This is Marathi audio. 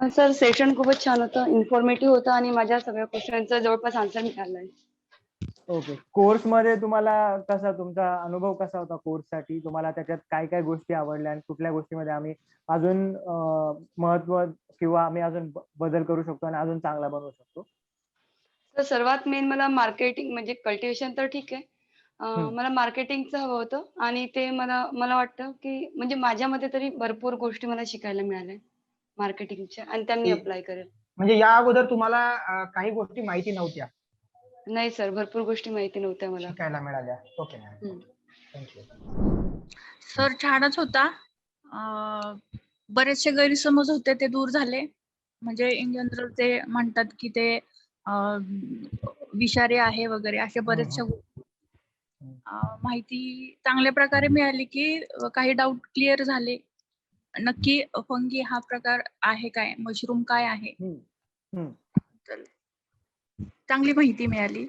सर सेशन खूपच छान होतं. इन्फॉर्मेटिव्ह होतं आणि माझ्या सगळ्या क्वेश्चनचं जवळपास आन्सर मिळालंय ओके कोर्समध्ये तुम्हाला कसा तुमचा अनुभव कसा होता कोर्ससाठी? तुम्हाला त्याच्यात काय काय गोष्टी आवडल्या आणि कुठल्या गोष्टीमध्ये आम्ही अजून महत्त्व किंवा आम्ही अजून बदल करू शकतो आणि अजून चांगला बनवू शकतो? तर सर्वात मेन मला मार्केटिंग म्हणजे कल्टिवेशन तर ठीक आहे. मला मार्केटिंगचं हवं होतं आणि ते मला मला वाटतं की म्हणजे माझ्यामध्ये तरी भरपूर गोष्टी मला शिकायला मिळाल्या. मार्केटिंगच्या आणि त्या मी. अप्लाय करेल. म्हणजे या अगोदर तुम्हाला काही गोष्टी माहिती नव्हत्या? नाही सर भरपूर गोष्टी माहिती नव्हत्या मला. शिकायला मिळाल्या. Okay ma'am hmm. Thank you sir छानच होता. बरेचसे गैरसमज होते ते दूर झाले. म्हणजे इन जनरल ते म्हणतात की ते विषारी आहे वगैरे अशा बरेचशा गोष्टी. अं, माहिती चांगल्या प्रकारे मिळाली की काही डाऊट क्लिअर झाले. नक्की फंगी हा प्रकार आहे काय मशरूम काय आहे हम्म. हम्म. तर चांगली माहिती मिळाली